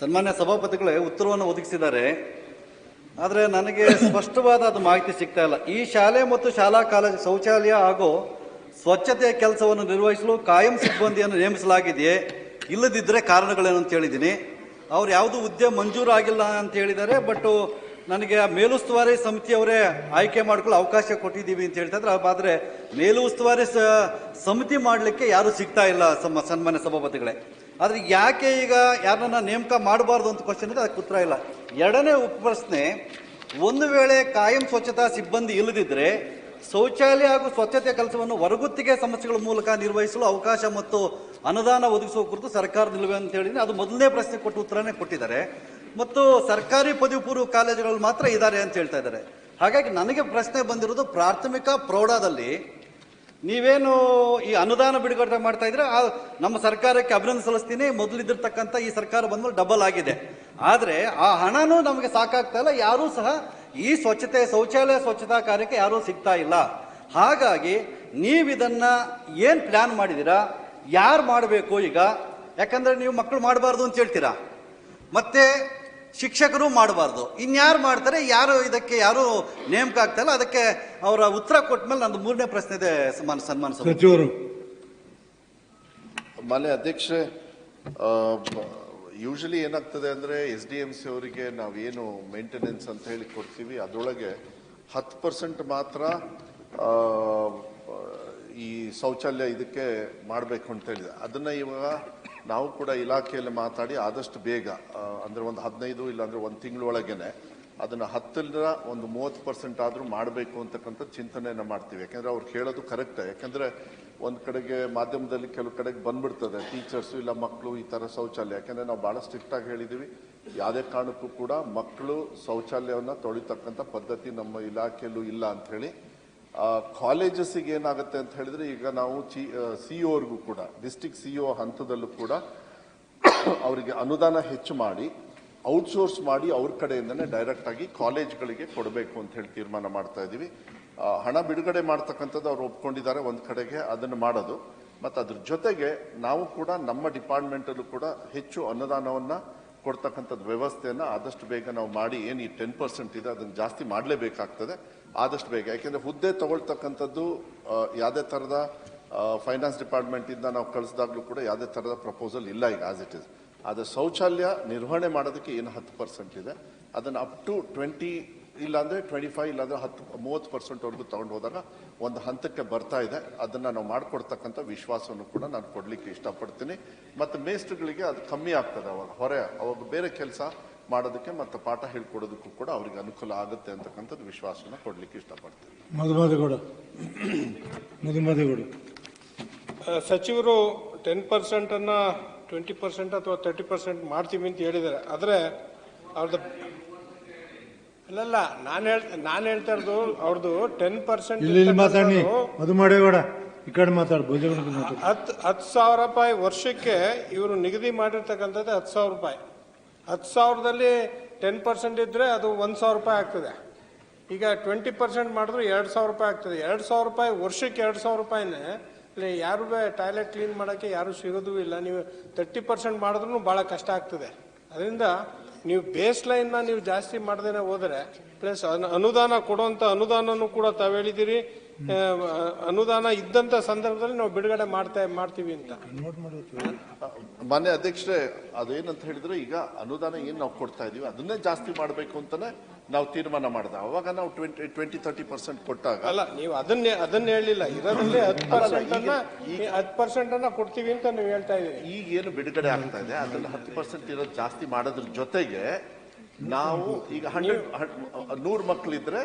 ಸನ್ಮಾನ್ಯ ಸಭಾಪತಿಗಳೇ, ಉತ್ತರವನ್ನು ಒದಗಿಸಿದ್ದಾರೆ. ಆದರೆ ನನಗೆ ಸ್ಪಷ್ಟವಾದ ಅದು ಮಾಹಿತಿ ಸಿಗ್ತಾ ಇಲ್ಲ. ಈ ಶಾಲೆ ಮತ್ತು ಶಾಲಾ ಕಾಲೇಜು ಶೌಚಾಲಯ ಹಾಗೂ ಸ್ವಚ್ಛತೆಯ ಕೆಲಸವನ್ನು ನಿರ್ವಹಿಸಲು ಕಾಯಂ ಸಿಬ್ಬಂದಿಯನ್ನು ನೇಮಿಸಲಾಗಿದೆಯೇ? ಇಲ್ಲದಿದ್ದರೆ ಕಾರಣಗಳೇನು ಅಂತ ಹೇಳಿದ್ದೀನಿ. ಅವ್ರು ಯಾವುದು ಹುದ್ದೆ ಮಂಜೂರಾಗಿಲ್ಲ ಅಂತ ಹೇಳಿದ್ದಾರೆ ಬಟ್ ನನಗೆ ಆ ಮೇಲುಸ್ತುವಾರಿ ಸಮಿತಿಯವರೇ ಆಯ್ಕೆ ಮಾಡ್ಕೊಳ್ಳೋ ಅವಕಾಶ ಕೊಟ್ಟಿದ್ದೀವಿ ಅಂತ ಹೇಳ್ತಾ ಆದರೆ ಮೇಲುಸ್ತುವಾರಿ ಸಮಿತಿ ಮಾಡಲಿಕ್ಕೆ ಯಾರು ಸಿಗ್ತಾ ಇಲ್ಲ, ಸಮ, ಸನ್ಮಾನ್ಯ ಸಭಾಪತಿಗಳೇ. ಆದರೆ ಯಾಕೆ ಈಗ ಯಾರನ್ನ ನೇಮಕ ಮಾಡಬಾರ್ದು ಅಂತ ಕ್ವಶನ್ ಅದಕ್ಕೆ ಉತ್ತರ ಇಲ್ಲ. ಎರಡನೇ ಉಪಪ್ರಶ್ನೆ, ಒಂದು ವೇಳೆ ಕಾಯಂ ಸ್ವಚ್ಛತಾ ಸಿಬ್ಬಂದಿ ಇಲ್ಲದಿದ್ದರೆ ಶೌಚಾಲಯ ಹಾಗೂ ಸ್ವಚ್ಛತೆ ಕೆಲಸವನ್ನು ಹೊರಗುತ್ತಿಗೆ ಸಮಸ್ಯೆಗಳ ಮೂಲಕ ನಿರ್ವಹಿಸಲು ಅವಕಾಶ ಮತ್ತು ಅನುದಾನ ಒದಗಿಸುವ ಕುರಿತು ಸರ್ಕಾರ ನಿಲುವೆ ಅಂತ ಹೇಳಿದ್ರೆ ಅದು ಮೊದಲನೇ ಪ್ರಶ್ನೆ ಕೊಟ್ಟು ಉತ್ತರನೇ ಕೊಟ್ಟಿದ್ದಾರೆ. ಮತ್ತು ಸರ್ಕಾರಿ ಪದವಿ ಪೂರ್ವ ಕಾಲೇಜುಗಳಲ್ಲಿ ಮಾತ್ರ ಇದ್ದಾರೆ ಅಂತ ಹೇಳ್ತಾ ಇದ್ದಾರೆ. ಹಾಗಾಗಿ ನನಗೆ ಪ್ರಶ್ನೆ ಬಂದಿರೋದು ಪ್ರಾಥಮಿಕ ಪ್ರೌಢದಲ್ಲಿ ನೀವೇನು ಈ ಅನುದಾನ ಬಿಡುಗಡೆ ಮಾಡ್ತಾ ಇದ್ರೆ ನಮ್ಮ ಸರ್ಕಾರಕ್ಕೆ ಅಭಿನಂದನೆ ಸಲ್ಲಿಸ್ತೀನಿ. ಮೊದಲಿದ್ದಿರ್ತಕ್ಕಂಥ ಈ ಸರ್ಕಾರ ಬಂದ್ಮೇಲೆ ಡಬಲ್ ಆಗಿದೆ. ಆದರೆ ಆ ಹಣನೂ ನಮಗೆ ಸಾಕಾಗ್ತಾ ಇಲ್ಲ. ಯಾರೂ ಸಹ ಈ ಸ್ವಚ್ಛತೆ, ಶೌಚಾಲಯ ಸ್ವಚ್ಛತಾ ಕಾರ್ಯಕ್ಕೆ ಯಾರೂ ಸಿಗ್ತಾ ಇಲ್ಲ. ಹಾಗಾಗಿ ನೀವಿದನ್ನ ಏನು ಪ್ಲಾನ್ ಮಾಡಿದ್ದೀರಾ ಯಾರು ಮಾಡಬೇಕು ಈಗ? ಯಾಕಂದರೆ ನೀವು ಮಕ್ಕಳು ಮಾಡಬಾರ್ದು ಅಂತ ಹೇಳ್ತೀರಾ? ಮತ್ತೆ ಶಿಕ್ಷಕರು ಮಾಡಬಾರ್ದು. ಇನ್ಯಾರು ಮಾಡ್ತಾರೆ ಯಾರು ಇದಕ್ಕೆ ಯಾರು ನೇಮಕ ಆಗ್ತಾ ಇಲ್ಲ ಅದಕ್ಕೆ ಅವರ ಉತ್ತರ ಕೊಟ್ಟ ಮೇಲೆ ನಂದು ಮೂರನೇ ಪ್ರಶ್ನೆ ಇದೆ ಸನ್ಮಾನ ಸನ್ಮಾನ ಸಚಿವರು. ಮಾನ್ಯ ಅಧ್ಯಕ್ಷೆ ಯೂಶಲಿ ಏನಾಗ್ತದೆ ಅಂದರೆ ಎಸ್ ಡಿ ಎಂ ಸಿ ಅವರಿಗೆ ನಾವೇನು ಮೇಂಟೆನೆನ್ಸ್ ಅಂತ ಹೇಳಿ ಕೊಡ್ತೀವಿ ಅದರೊಳಗೆ ಹತ್ತು ಪರ್ಸೆಂಟ್ ಮಾತ್ರ ಈ ಶೌಚಾಲಯ ಇದಕ್ಕೆ ಮಾಡಬೇಕು ಅಂತ ಹೇಳಿದೆ. ಅದನ್ನು ಇವಾಗ ನಾವು ಕೂಡ ಇಲಾಖೆಯಲ್ಲಿ ಮಾತಾಡಿ ಆದಷ್ಟು ಬೇಗ ಅಂದರೆ ಒಂದು ಹದಿನೈದು ಇಲ್ಲಾಂದ್ರೆ ಒಂದು ತಿಂಗಳೊಳಗೇನೆ ಅದನ್ನ ಹತ್ತರಿಂದ ಒಂದು ಮೂವತ್ತು ಪರ್ಸೆಂಟ್ ಆದರೂ ಮಾಡಬೇಕು ಅಂತಕ್ಕಂಥ ಚಿಂತನೆಯನ್ನು ಮಾಡ್ತೀವಿ. ಯಾಕಂದ್ರೆ ಅವ್ರು ಹೇಳೋದು ಕರೆಕ್ಟ್. ಯಾಕಂದ್ರೆ ಒಂದು ಕಡೆಗೆ ಮಾಧ್ಯಮದಲ್ಲಿ ಕೆಲವು ಕಡೆಗೆ ಬಂದ್ಬಿಡ್ತದೆ, ಟೀಚರ್ಸು ಇಲ್ಲ ಮಕ್ಕಳು ಈ ಥರ ಶೌಚಾಲಯ. ಯಾಕಂದ್ರೆ ನಾವು ಭಾಳ ಸ್ಟ್ರಿಕ್ಟಾಗಿ ಹೇಳಿದ್ದೀವಿ ಯಾವುದೇ ಕಾರಣಕ್ಕೂ ಕೂಡ ಮಕ್ಕಳು ಶೌಚಾಲಯವನ್ನು ತೊಳಿತಕ್ಕಂಥ ಪದ್ಧತಿ ನಮ್ಮ ಇಲಾಖೆಯಲ್ಲೂ ಇಲ್ಲ ಅಂಥೇಳಿ ಕಾಲೇಜಸ್ಸಿಗೆ ಏನಾಗುತ್ತೆ ಅಂತ ಹೇಳಿದ್ರೆ ಈಗ ನಾವು ಚಿ ಸಿಇಒರ್ಗೂ ಕೂಡ, ಡಿಸ್ಟಿಕ್ ಸಿಇಒ ಹಂತದಲ್ಲೂ ಕೂಡ ಅವರಿಗೆ ಅನುದಾನ ಹೆಚ್ಚು ಮಾಡಿ, ಔಟ್ಸೋರ್ಸ್ ಮಾಡಿ ಅವ್ರ ಕಡೆಯಿಂದನೇ ಡೈರೆಕ್ಟ್ ಆಗಿ ಕಾಲೇಜ್ಗಳಿಗೆ ಕೊಡಬೇಕು ಅಂತ ಹೇಳಿ ತೀರ್ಮಾನ ಮಾಡ್ತಾ ಇದ್ದೀವಿ. ಹಣ ಬಿಡುಗಡೆ ಮಾಡ್ತಕ್ಕಂಥದ್ದು ಅವ್ರು ಒಪ್ಕೊಂಡಿದ್ದಾರೆ ಒಂದು ಕಡೆಗೆ, ಅದನ್ನು ಮಾಡೋದು. ಮತ್ತು ಅದ್ರ ಜೊತೆಗೆ ನಾವು ಕೂಡ ನಮ್ಮ ಡಿಪಾರ್ಟ್ಮೆಂಟಲ್ಲೂ ಕೂಡ ಹೆಚ್ಚು ಅನುದಾನವನ್ನ ಕೊಡ್ತಕ್ಕಂಥದ್ದು ವ್ಯವಸ್ಥೆಯನ್ನು ಆದಷ್ಟು ಬೇಗ ನಾವು ಮಾಡಿ, ಏನು ಈ ಟೆನ್ ಪರ್ಸೆಂಟ್ ಇದೆ, ಅದನ್ನು ಜಾಸ್ತಿ ಮಾಡಲೇಬೇಕಾಗ್ತದೆ, ಆದಷ್ಟು ಬೇಗ. ಯಾಕೆಂದರೆ ಹುದ್ದೆ ತಗೊಳ್ತಕ್ಕಂಥದ್ದು ಯಾವುದೇ ಥರದ ಫೈನಾನ್ಸ್ ಡಿಪಾರ್ಟ್ಮೆಂಟಿಂದ ನಾವು ಕಳಿಸಿದಾಗಲೂ ಕೂಡ ಯಾವುದೇ ಥರದ ಪ್ರಪೋಸಲ್ ಇಲ್ಲ ಈಗ ಆಸ್ ಇಟ್ ಇಸ್ ಆದರೆ ಶೌಚಾಲಯ ನಿರ್ವಹಣೆ ಮಾಡೋದಕ್ಕೆ ಏನು ಹತ್ತು ಪರ್ಸೆಂಟ್ ಇದೆ, ಅದನ್ನು ಅಪ್ ಟು ಟ್ವೆಂಟಿ ಇಲ್ಲಾಂದ್ರೆ ಟ್ವೆಂಟಿ ಫೈವ್ ಇಲ್ಲಾಂದ್ರೆ ಹತ್ತು ಮೂವತ್ತು ಪರ್ಸೆಂಟ್ ವರೆಗೂ ತಗೊಂಡು ಹೋದಾಗ ಒಂದು ಹಂತಕ್ಕೆ ಬರ್ತಾ ಇದೆ. ಅದನ್ನ ನಾವು ಮಾಡಿಕೊಡ್ತಕ್ಕಂಥ ವಿಶ್ವಾಸವನ್ನು ಕೂಡ ನಾನು ಕೊಡ್ಲಿಕ್ಕೆ ಇಷ್ಟಪಡ್ತೀನಿ. ಮತ್ತು ಮೇಸ್ಟ್ರುಗಳಿಗೆ ಅದು ಕಮ್ಮಿ ಆಗ್ತದೆ ಅವಾಗ. ಹೊರೆ ಅವಾಗ ಬೇರೆ ಕೆಲಸ ಮಾಡೋದಕ್ಕೆ ಮತ್ತು ಪಾಠ ಹೇಳ್ಕೊಡೋದಕ್ಕೂ ಕೂಡ ಅವರಿಗೆ ಅನುಕೂಲ ಆಗುತ್ತೆ ಅಂತಕ್ಕಂಥದ್ದು ವಿಶ್ವಾಸನ ಕೊಡ್ಲಿಕ್ಕೆ ಇಷ್ಟಪಡ್ತೀನಿ. ಮಧುಮಧುಗೌಡ ಸಚಿವರು ಟೆನ್ ಪರ್ಸೆಂಟನ್ನು ಟ್ವೆಂಟಿ ಪರ್ಸೆಂಟ್ ಅಥವಾ ತರ್ಟಿ ಪರ್ಸೆಂಟ್ ಮಾಡ್ತೀವಿ ಅಂತ ಹೇಳಿದ್ದಾರೆ. ಆದರೆ ಅವ್ರದ್ದು ಅಲ್ಲಲ್ಲ ನಾನು ಹೇಳ್ ನಾನು ಹೇಳ್ತಾ ಇರೋದು ಅವ್ರದ್ದು ಟೆನ್ ಪರ್ಸೆಂಟ್ ಇಲ್ಲಿ ಇಲ್ಲಿ ಮಾತಾಡಿ ಮಧುಮಡೇಗೌಡ ಈ ಕಡೆ ಮಾತಾಡು ಹತ್ತು ಹತ್ತು ಸಾವಿರ ರೂಪಾಯಿ ವರ್ಷಕ್ಕೆ ಇವರು ನಿಗದಿ ಮಾಡಿರ್ತಕ್ಕಂಥದ್ದು ಹತ್ತು ಸಾವಿರ ರೂಪಾಯಿ. ಹತ್ತು ಸಾವಿರದಲ್ಲಿ ಟೆನ್ ಪರ್ಸೆಂಟ್ ಇದ್ದರೆ ಅದು ಒಂದು ಸಾವಿರ ರೂಪಾಯಿ ಆಗ್ತದೆ. ಈಗ ಟ್ವೆಂಟಿ ಪರ್ಸೆಂಟ್ ಮಾಡಿದ್ರು ಎರಡು ಸಾವಿರ ರೂಪಾಯಿ ಆಗ್ತದೆ. ಎರಡು ಸಾವಿರ ರೂಪಾಯಿ ವರ್ಷಕ್ಕೆ ಎರಡು ಸಾವಿರ ರೂಪಾಯಿನೇ ಇಲ್ಲಿ ಯಾರು ಟಾಯ್ಲೆಟ್ ಕ್ಲೀನ್ ಮಾಡೋಕ್ಕೆ ಯಾರು ಸಿಗೋದೂ ಇಲ್ಲ. ನೀವು ತರ್ಟಿ ಪರ್ಸೆಂಟ್ ಮಾಡಿದ್ರು ಭಾಳ ಕಷ್ಟ ಆಗ್ತದೆ. ಅದರಿಂದ ನೀವು ಬೇಸ್ ಲೈನ್ನ ನೀವು ಜಾಸ್ತಿ ಮಾಡ್ದೇನೆ ಹೋದರೆ ಪ್ಲಸ್ ಅನುದಾನ ಕೊಡುವಂಥ ಅನುದಾನನೂ ಕೂಡ ತಾವು ಹೇಳಿದಿರಿ ಅನುದಾನ ಇದ್ದಂಥ ಸಂದರ್ಭದಲ್ಲಿ ನಾವು ಬಿಡುಗಡೆ ಮಾಡ್ತಾ ಮಾಡ್ತೀವಿ ಅಂತ. ಮಾನ್ಯ ಅಧ್ಯಕ್ಷರೇ ಅದೇನಂತ ಹೇಳಿದ್ರೆ ಈಗ ಅನುದಾನ ಏನು ನಾವು ಕೊಡ್ತಾ ಇದೀವಿ ಅದನ್ನೇ ಜಾಸ್ತಿ ಮಾಡಬೇಕು ಅಂತಾನೆ ನಾವು ತೀರ್ಮಾನ ಮಾಡಿದ. ಅವಾಗ ನಾವು ಟ್ವೆಂಟಿ ಟ್ವೆಂಟಿ ತರ್ಟಿ ಪರ್ಸೆಂಟ್ ಕೊಟ್ಟಾಗ ಅಲ್ಲ ನೀವು ಅದನ್ನೇ ಅದನ್ನ ಹೇಳಿಲ್ಲ. ಇರೋದ್ರಲ್ಲಿ ಹತ್ತು ಪರ್ಸೆಂಟ್ ಅನ್ನ ಹತ್ತು ಪರ್ಸೆಂಟ್ ಅನ್ನ ಕೊಡ್ತೀವಿ ಅಂತ ನೀವು ಹೇಳ್ತಾ ಇದ್ದೀರಿ. ಈಗ ಏನು ಬಿಡುಗಡೆ ಆಗ್ತಾ ಇದೆ ಅದ್ರಲ್ಲಿ ಹತ್ತು ಪರ್ಸೆಂಟ್ ಇರೋದು ಜಾಸ್ತಿ ಮಾಡೋದ್ರ ಜೊತೆಗೆ ನಾವು ಈಗ ಹಂಡ್ರೆಡ್ ನೂರು ಮಕ್ಕಳಿದ್ರೆ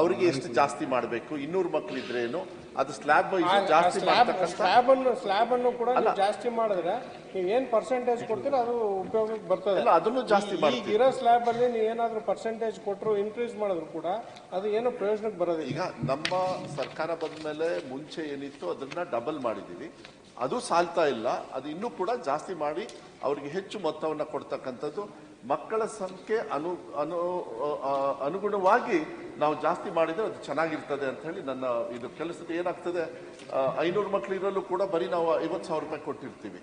ಅವರಿಗೆ ಎಷ್ಟು ಜಾಸ್ತಿ ಮಾಡಬೇಕು ಇನ್ನೂರು ಮಕ್ಕಳಿದ್ರೆ ಏನು? ಅದು ಸ್ಲ್ಯಾಬ್ ಜಾಸ್ತಿ ಸ್ಲ್ಯಾಬ್ ಅನ್ನು ಸ್ಲ್ಯಾಬ್ ಅನ್ನು ಕೂಡ ಜಾಸ್ತಿ ಮಾಡಿದ್ರೆ ನೀವು ಏನ್ ಪರ್ಸೆಂಟೇಜ್ ಕೊಡ್ತೀರಾ ಅದು ಉಪಯೋಗಕ್ಕೆ ಬರ್ತದೆ. ಅಲ್ಲ, ಅದನ್ನು ಜಾಸ್ತಿ. ಈಗ ಇರೋ ಸ್ಲ್ಯಾಬ್ ಅಲ್ಲಿ ನೀವು ಏನಾದ್ರು ಪರ್ಸೆಂಟೇಜ್ ಕೊಟ್ಟರು ಇನ್ಕ್ರೀಸ್ ಮಾಡಿದ್ರು ಕೂಡ ಅದು ಏನು ಪ್ರಯೋಜನಕ್ಕೆ ಬರೋದಿಲ್ಲ. ಈಗ ನಮ್ಮ ಸರ್ಕಾರ ಬಂದ ಮೇಲೆ ಮುಂಚೆ ಏನಿತ್ತು ಅದನ್ನ ಡಬಲ್ ಮಾಡಿದೀವಿ ಅದು ಸಾಲ್ತಾ ಇಲ್ಲ. ಅದು ಇನ್ನೂ ಕೂಡ ಜಾಸ್ತಿ ಮಾಡಿ ಅವರಿಗೆ ಹೆಚ್ಚು ಮೊತ್ತವನ್ನು ಕೊಡ್ತಕ್ಕಂಥದ್ದು. ಮಕ್ಕಳ ಸಂಖ್ಯೆ ಅನು ಅನು ಅನುಗುಣವಾಗಿ ನಾವು ಜಾಸ್ತಿ ಮಾಡಿದರೆ ಅದು ಚೆನ್ನಾಗಿರ್ತದೆ ಅಂತ ಹೇಳಿ ನನ್ನ ಇದು ಕೆಲಸದ ಏನಾಗ್ತದೆ ಐನೂರು ಮಕ್ಕಳಿರಲು ಕೂಡ ಬರೀ ನಾವು ಐವತ್ತು ಸಾವಿರ ರೂಪಾಯಿ ಕೊಟ್ಟಿರ್ತೀವಿ.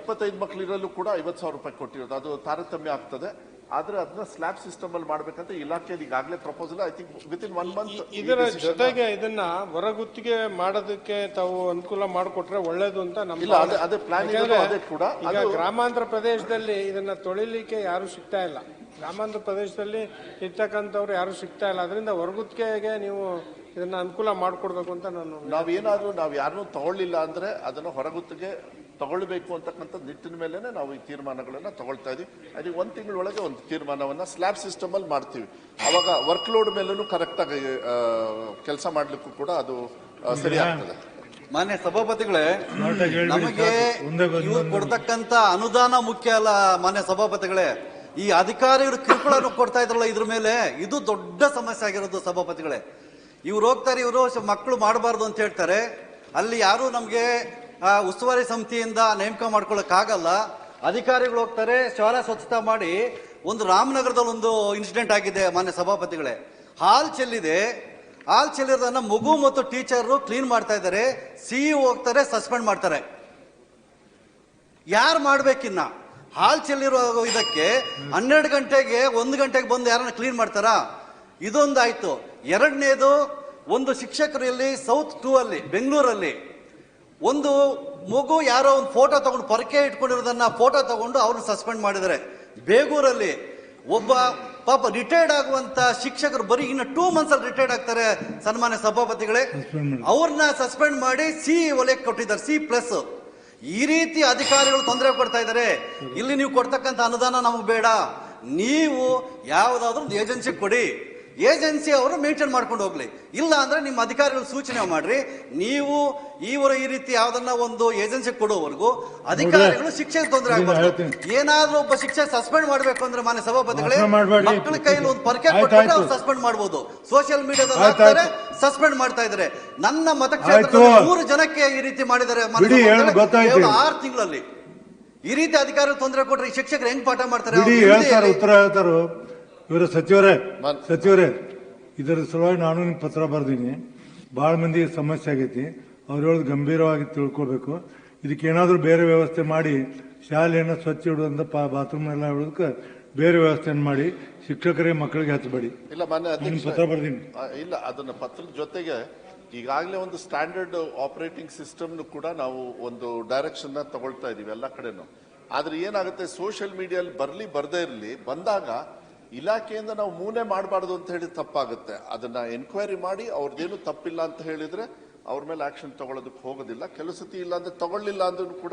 ಇಪ್ಪತ್ತೈದು ಮಕ್ಕಳಿರಲ್ಲೂ ಕೂಡ ಐವತ್ತು ಸಾವಿರ ರೂಪಾಯಿ ಕೊಟ್ಟಿರೋದು. ಅದು ತಾರತಮ್ಯ ಆಗ್ತದೆ. ಆದ್ರೆ ಅದನ್ನ ಸ್ಲ್ಯಾಬ್ ಸಿಸ್ಟಮ್ ಅಲ್ಲಿ ಮಾಡ್ಬೇಕಂತ ಇಲಾಖೆಯಲ್ಲಿ ಈಗಾಗಲೇ proposal I think within one month ಇದರ ಜೊತೆಗೆ ಇದನ್ನ ಹೊರಗುತ್ತಿಗೆ ಮಾಡೋದಕ್ಕೆ ತಾವು ಅನುಕೂಲ ಮಾಡಿಕೊಟ್ರೆ ಒಳ್ಳೇದು ಅಂತ ಇಲ್ಲ, ಅದೇ- ಅದೇ ಪ್ಲಾನ್ ಅದೇ ಕೂಡ. ಈಗ ಗ್ರಾಮಾಂತರ ಪ್ರದೇಶದಲ್ಲಿ ಇದನ್ನ ತೊಳಿಲಿಕ್ಕೆ ಯಾರು ಸಿಗ್ತಾ ಇಲ್ಲ. ಗ್ರಾಮಾಂತರ ಪ್ರದೇಶದಲ್ಲಿ ಇರ್ತಕ್ಕಂಥವ್ರು ಯಾರು ಸಿಗ್ತಾ ಇಲ್ಲ. ಅದರಿಂದ ಹೊರಗುತ್ತಿಗೆಗೆ ನೀವು ಇದನ್ನ ಅನುಕೂಲ ಮಾಡಿಕೊಡ್ಬೇಕು ಅಂತ ನಾನು ನಾವೇನಾದ್ರೂ ನಾವು ಯಾರನ್ನೂ ತಗೊಳ್ಳಿಲ್ಲ ಅಂದ್ರೆ ಅದನ್ನ ಹೊರಗುತ್ತಿಗೆ ತಗೊಳ್ಬೇಕು ಅಂತಕ್ಕಂಥ ನಿಟ್ಟಿನ ಮೇಲೆ ನಾವು ಈ ತೀರ್ಮಾನಗಳನ್ನ ತಗೊಳ್ತಾ ಇದೀವಿ. ಅದಕ್ಕೆ ಒಂದು ತಿಂಗಳೊಳಗೆ ಒಂದು ತೀರ್ಮಾನವನ್ನ ಸ್ಲ್ಯಾಬ್ ಸಿಸ್ಟಮ್ ಅಲ್ಲಿ ಮಾಡ್ತೀವಿ. ಅವಾಗ ವರ್ಕ್ ಲೋಡ್ ಮೇಲೂ ಕರೆಕ್ಟ್ ಆಗಿ ಕೆಲಸ ಮಾಡ್ಲಿಕ್ಕೂ ಕೂಡ ಅದು ಸರಿ ಆಗ್ತದೆ. ಮಾನ್ಯ ಸಭಾಪತಿಗಳೇ ನಮಗೆ ಇವ್ರು ಕೊಡ್ತಕ್ಕಂತ ಅನುದಾನ ಮುಖ್ಯ ಅಲ್ಲ ಮಾನ್ಯ ಸಭಾಪತಿಗಳೇ. ಈ ಅಧಿಕಾರಿಗಳು ಕಿರುಕುಳನ್ನು ಕೊಡ್ತಾ ಇದ್ರಲ್ಲ ಇದ್ರ ಮೇಲೆ ಇದು ದೊಡ್ಡ ಸಮಸ್ಯೆ ಆಗಿರೋದು ಸಭಾಪತಿಗಳೇ. ಇವ್ರು ಹೋಗ್ತಾರೆ ಇವರು ಮಕ್ಕಳು ಮಾಡಬಾರ್ದು ಅಂತ ಹೇಳ್ತಾರೆ. ಅಲ್ಲಿ ಯಾರು ನಮಗೆ ಉಸ್ತುವಾರಿ ಸಮಿತಿಯಿಂದ ನೇಮಕ ಮಾಡ್ಕೊಳ್ಳೋಕ್ಕಾಗಲ್ಲ ಅಧಿಕಾರಿಗಳು ಹೋಗ್ತಾರೆ, ಶಾಲೆ ಸ್ವಚ್ಛತಾ ಮಾಡಿ. ಒಂದು ರಾಮನಗರದಲ್ಲಿ ಒಂದು ಇನ್ಸಿಡೆಂಟ್ ಆಗಿದೆ ಮಾನ್ಯ ಸಭಾಪತಿಗಳೇ. ಹಾಲ್ ಚೆಲ್ಲಿದೆ. ಹಾಲ್ ಚೆಲ್ಲಿರೋದನ್ನ ಮಗು ಮತ್ತು ಟೀಚರ್ ಕ್ಲೀನ್ ಮಾಡ್ತಾ ಇದ್ದಾರೆ. ಸಿ ಹೋಗ್ತಾರೆ, ಸಸ್ಪೆಂಡ್ ಮಾಡ್ತಾರೆ. ಯಾರು ಮಾಡ್ಬೇಕಿನ್ನ? ಹಾಲ್ ಚೆಲ್ಲಿರೋ ಇದಕ್ಕೆ ಹನ್ನೆರಡು ಗಂಟೆಗೆ ಒಂದು ಗಂಟೆಗೆ ಬಂದು ಯಾರನ್ನ ಕ್ಲೀನ್ ಮಾಡ್ತಾರಾ? ಇದೊಂದಾಯ್ತು. ಎರಡನೇದು, ಒಂದು ಶಿಕ್ಷಕರು ಇಲ್ಲಿ ಸೌತ್ ಟೂ ಅಲ್ಲಿ, ಬೆಂಗಳೂರಲ್ಲಿ. ಒಂದು ಮಗು ಯಾರೋ ಒಂದು ಫೋಟೋ ತಗೊಂಡು ಪೊರಕೆ ಇಟ್ಕೊಂಡಿರೋದನ್ನ ಫೋಟೋ ತಗೊಂಡು ಅವ್ರನ್ನ ಸಸ್ಪೆಂಡ್ ಮಾಡಿದ್ದಾರೆ. ಬೇಗೂರಲ್ಲಿ ಒಬ್ಬ ಪಾಪ ರಿಟೈರ್ಡ್ ಆಗುವಂತ ಶಿಕ್ಷಕರು ಬರೀ ಇನ್ನು ಟೂ ಮಂತ್ಸ್ ಅಲ್ಲಿ ರಿಟೈರ್ಡ್ ಆಗ್ತಾರೆ ಸನ್ಮಾನ್ಯ ಸಭಾಪತಿಗಳೇ. ಅವ್ರನ್ನ ಸಸ್ಪೆಂಡ್ ಮಾಡಿ ಸಿ ವಲಯಕ್ಕೆ ಕೊಟ್ಟಿದ್ದಾರೆ ಸಿ ಪ್ಲಸ್ ಈ ರೀತಿ ಅಧಿಕಾರಿಗಳು ತೊಂದರೆ ಕೊಡ್ತಾ ಇದ್ದಾರೆ. ಇಲ್ಲಿ ನೀವು ಕೊಡ್ತಕ್ಕಂಥ ಅನುದಾನ ನಮಗೆ ಬೇಡ. ನೀವು ಯಾವುದಾದ್ರೂ ಒಂದು ಏಜೆನ್ಸಿ ಕೊಡಿ. ಏಜೆನ್ಸಿ ಅವರು ಮೇಂಟೈನ್ ಮಾಡ್ಕೊಂಡು ಹೋಗ್ಲಿ. ಇಲ್ಲ ಅಂದ್ರೆ ನಿಮ್ಮ ಅಧಿಕಾರಿಗಳು ಸೂಚನೆ ಮಾಡ್ರಿ. ನೀವು ಈವರು ಈ ರೀತಿ ಯಾವ್ದನ್ನ ಒಂದು ಏಜೆನ್ಸಿ ಕೊಡುವವರೆಗೂ ಅಧಿಕಾರಿಗಳು ಶಿಕ್ಷೆ ತೊಂದರೆ ಆಗ್ಬಾರ್ದು. ಏನಾದ್ರೂ ಒಬ್ಬ ಶಿಕ್ಷೆ ಸಸ್ಪೆಂಡ್ ಮಾಡ್ಬೇಕು ಅಂದ್ರೆ ಮಾನ್ಯ ಸಭಾಪತಿಗಳೇ ಮಕ್ಕಳ ಕೈಯಲ್ಲಿ ಒಂದು ಪರ್ಕೆ ಕೊಟ್ಟರೆ. ಅವ್ರು ಸಸ್ಪೆಂಡ್ ಮಾಡ್ಬೋದು. ಸೋಷಿಯಲ್ ಮೀಡಿಯಾದಲ್ಲಿ ಹಾಕ್ತಾರೆ ಸಸ್ಪೆಂಡ್ ಮಾಡ್ತಾ ಇದ್ದಾರೆ. ನನ್ನ ಮತಕ್ಷೇತ್ರದಲ್ಲಿ ಮೂರು ಜನಕ್ಕೆ ಈ ರೀತಿ ಮಾಡಿದ್ದಾರೆ ಆರು ತಿಂಗಳಲ್ಲಿ. ಈ ರೀತಿ ಅಧಿಕಾರಿಗಳು ತೊಂದರೆ ಕೊಟ್ರೆ ಈ ಶಿಕ್ಷಕರು ಹೆಂಗ್ ಪಾಠ ಮಾಡ್ತಾರೆ? ಇವರು ಸಚಿವರೇ ಸಚಿವರೇ ಇದರ ಸಲುವಾಗಿ ನಾನು ನಿಮ್ಗೆ ಪತ್ರ ಬರ್ದೀನಿ. ಭಾಳ ಮಂದಿ ಸಮಸ್ಯೆ ಆಗೈತಿ. ಅವ್ರು ಹೇಳೋದು ಗಂಭೀರವಾಗಿ ತಿಳ್ಕೊಬೇಕು. ಇದಕ್ಕೆ ಏನಾದರೂ ಬೇರೆ ವ್ಯವಸ್ಥೆ ಮಾಡಿ ಶಾಲೆಯನ್ನು ಸ್ವಚ್ಛ ಇಡುವಂತ ಬಾತ್ರೂಮ್ ಎಲ್ಲ ಇಡೋದಕ್ಕೆ ಬೇರೆ ವ್ಯವಸ್ಥೆಯನ್ನು ಮಾಡಿ ಶಿಕ್ಷಕರೇ ಮಕ್ಕಳಿಗೆ ಹಚ್ಚಬೇಡಿ ಇಲ್ಲ ಮಾನ್ಯ ಅಧ್ಯಕ್ಷ ಪತ್ರ ಬರ್ದೀನಿ. ಇಲ್ಲ ಅದನ್ನ ಪತ್ರದ ಜೊತೆಗೆ ಈಗಾಗಲೇ ಒಂದು ಸ್ಟ್ಯಾಂಡರ್ಡ್ ಆಪರೇಟಿಂಗ್ ಸಿಸ್ಟಮ್ ಕೂಡ ನಾವು ಒಂದು ಡೈರೆಕ್ಷನ್ ತಗೊಳ್ತಾ ಇದೀವಿ ಎಲ್ಲ ಕಡೆನೂ. ಆದ್ರೆ ಏನಾಗುತ್ತೆ ಸೋಷಿಯಲ್ ಮೀಡಿಯಲ್ಲಿ ಬರಲಿ ಬರದೇ ಇರಲಿ ಬಂದಾಗ ಇಲಾಖೆಯಿಂದ ನಾವು ಮೂನೆ ಮಾಡಬಾರ್ದು ಅಂತ ಹೇಳಿ ತಪ್ಪಾಗುತ್ತೆ. ಅದನ್ನ ಎನ್ಕ್ವೈರಿ ಮಾಡಿ ಅವ್ರದ್ದೇನು ತಪ್ಪಿಲ್ಲ ಅಂತ ಹೇಳಿದ್ರೆ ಅವ್ರ ಮೇಲೆ ಆಕ್ಷನ್ ತಗೊಳ್ಳೋದಕ್ಕೆ ಹೋಗೋದಿಲ್ಲ. ಕೆಲವು ಸತಿ ಇಲ್ಲ ಅಂದ್ರೆ ತಗೊಳ್ಳಿಲ್ಲ ಅಂದ್ರೂ ಕೂಡ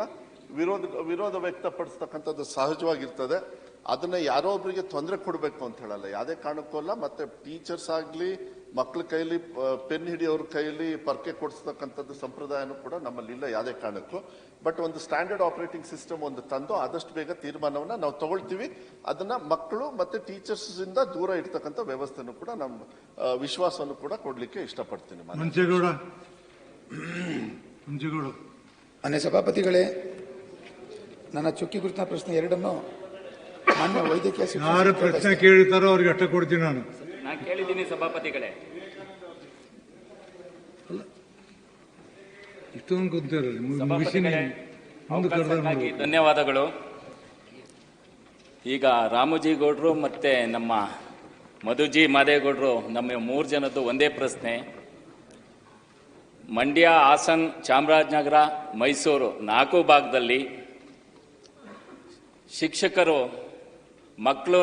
ವಿರೋಧ ವಿರೋಧ ವ್ಯಕ್ತಪಡಿಸ್ತಕ್ಕಂಥದ್ದು ಸಹಜವಾಗಿರ್ತದೆ. ಅದನ್ನ ಯಾರೋ ಒಬ್ಬರಿಗೆ ತೊಂದರೆ ಕೊಡಬೇಕು ಅಂತ ಹೇಳಲ್ಲ. ಯಾವುದೇ ಕಾರಣಕ್ಕೂ ಅಲ್ಲ. ಮತ್ತೆ ಟೀಚರ್ಸ್ ಆಗ್ಲಿ ಮಕ್ಕಳ ಕೈಯಲ್ಲಿ ಪೆನ್ ಹಿಡಿಯೋರ ಕೈಲಿ ಪರ್ಕೆ ಕೊಡಿಸ್ತಕ್ಕಂಥದ್ದು ಸಂಪ್ರದಾಯನೂ ಕೂಡ ನಮ್ಮಲ್ಲಿ ಇಲ್ಲ ಯಾವುದೇ ಕಾರಣಕ್ಕೂ. ಬಟ್ ಒಂದು ಸ್ಟ್ಯಾಂಡರ್ಡ್ ಆಪರೇಟಿಂಗ್ ಸಿಸ್ಟಮ್ ಒಂದು ತಂದು ಆದಷ್ಟು ಬೇಗ ತೀರ್ಮಾನವನ್ನು ನಾವು ತಗೊಳ್ತೀವಿ. ಅದನ್ನು ಮಕ್ಕಳು ಮತ್ತು ಟೀಚರ್ಸಿಂದ ದೂರ ಇರ್ತಕ್ಕಂಥ ವ್ಯವಸ್ಥೆನೂ ಕೂಡ ನಮ್ಮ ವಿಶ್ವಾಸವನ್ನು ಕೂಡ ಕೊಡಲಿಕ್ಕೆ ಇಷ್ಟಪಡ್ತೀನಿ ಮಂಚೇಗೌಡ ಸಭಾಪತಿಗಳೇ ನನ್ನ ಚುಕ್ಕಿ ಗುರುತಿನ ಪ್ರಶ್ನೆ ಎರಡನ್ನು ಮಾನ್ಯ ವೈದ್ಯಕೀಯ ಯಾರು ಪ್ರಶ್ನೆ ಕೇಳಿತಾರೋ ಅವ್ರಿಗೆ ಅಟ್ಟ ಕೊಡ್ತೀನಿ ನಾನು. ನಾನು ಕೇಳಿದ್ದೀನಿ ಸಭಾಪತಿಗಳೇ. ಇಷ್ಟೊಂದು ಧನ್ಯವಾದಗಳು. ಈಗ ರಾಮುಜಿ ಗೌಡ್ರು ಮತ್ತೆ ನಮ್ಮ ಮಧುಜಿ ಮಾದೇಗೌಡರು ನಮ್ಮ ಮೂರು ಜನದ್ದು ಒಂದೇ ಪ್ರಶ್ನೆ. ಮಂಡ್ಯ ಹಾಸನ್ ಚಾಮರಾಜನಗರ ಮೈಸೂರು ನಾಲ್ಕು ಭಾಗದಲ್ಲಿ ಶಿಕ್ಷಕರು ಮಕ್ಕಳು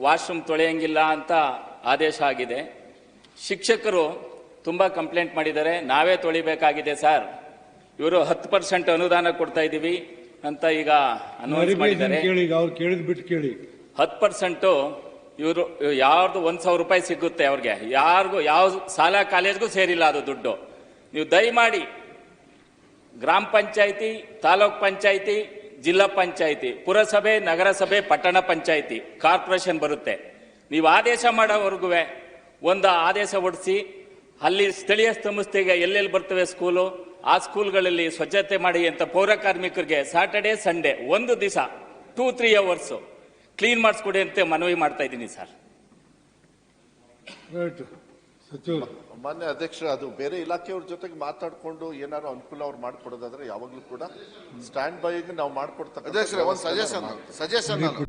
ವಾಶ್ರೂಮ್ ತೊಳೆಯಂಗಿಲ್ಲ ಅಂತ ಆದೇಶ ಆಗಿದೆ. ಶಿಕ್ಷಕರು ತುಂಬ ಕಂಪ್ಲೇಂಟ್ ಮಾಡಿದ್ದಾರೆ. ನಾವೇ ತೊಳಿಬೇಕಾಗಿದೆ ಸರ್. ಇವರು ಹತ್ತು ಪರ್ಸೆಂಟ್ ಅನುದಾನ ಕೊಡ್ತಾ ಇದ್ದೀವಿ ಅಂತ ಈಗ ಅನೌನ್ಸ್ ಮಾಡಿದ್ದಾರೆ. ಕೇಳಿ ಹತ್ತು ಪರ್ಸೆಂಟು ಇವರು ಯಾರ್ದು ಒಂದು ಸಾವಿರ ರೂಪಾಯಿ ಸಿಗುತ್ತೆ ಅವ್ರಿಗೆ. ಯಾರಿಗೂ ಯಾವ ಶಾಲಾ ಕಾಲೇಜ್ಗೂ ಸೇರಿಲ್ಲ ಅದು ದುಡ್ಡು. ನೀವು ದಯಮಾಡಿ ಗ್ರಾಮ ಪಂಚಾಯಿತಿ ತಾಲೂಕ್ ಪಂಚಾಯಿತಿ ಜಿಲ್ಲಾ ಪಂಚಾಯಿತಿ ಪುರಸಭೆ ನಗರಸಭೆ ಪಟ್ಟಣ ಪಂಚಾಯಿತಿ ಕಾರ್ಪೊರೇಷನ್ ಬರುತ್ತೆ. ನೀವು ಆದೇಶ ಮಾಡೋವರೆಗೂ ಒಂದು ಆದೇಶ ಹೊಡಿಸಿ ಅಲ್ಲಿ ಸ್ಥಳೀಯ ಸಂಸ್ಥೆಗೆ ಎಲ್ಲೆಲ್ಲಿ ಬರ್ತವೆ ಸ್ಕೂಲು ಆ ಸ್ಕೂಲ್ಗಳಲ್ಲಿ ಸ್ವಚ್ಛತೆ ಮಾಡಿ ಅಂತ ಪೌರ ಕಾರ್ಮಿಕರಿಗೆ ಸಾಟರ್ಡೆ ಸಂಡೇ ಒಂದು ದಿವಸ ಟೂ ತ್ರೀ ಅವರ್ಸು ಕ್ಲೀನ್ ಮಾಡಿಸ್ಕೊಡಿ ಅಂತ ಮನವಿ ಮಾಡ್ತಾ ಇದ್ದೀನಿ ಸರ್ ಮಾನ್ಯ ಅಧ್ಯಕ್ಷ ಅದು ಬೇರೆ ಇಲಾಖೆಯವ್ರ ಜೊತೆಗೆ ಮಾತಾಡ್ಕೊಂಡು ಏನಾದ್ರು ಅನುಕೂಲ ಅವ್ರು ಮಾಡ್ಕೊಡೋದಾದ್ರೆ ಯಾವಾಗ್ಲೂ ಕೂಡ ಸ್ಟ್ಯಾಂಡ್ ಬೈಗೆ ನಾವು ಮಾಡ್ಕೊಡ್ತಾರೆ ಅಧ್ಯಕ್ಷರೇ ಒಂದು ಸಜೆಷನ್ ಸಜೆಷನ್ ನಾನು.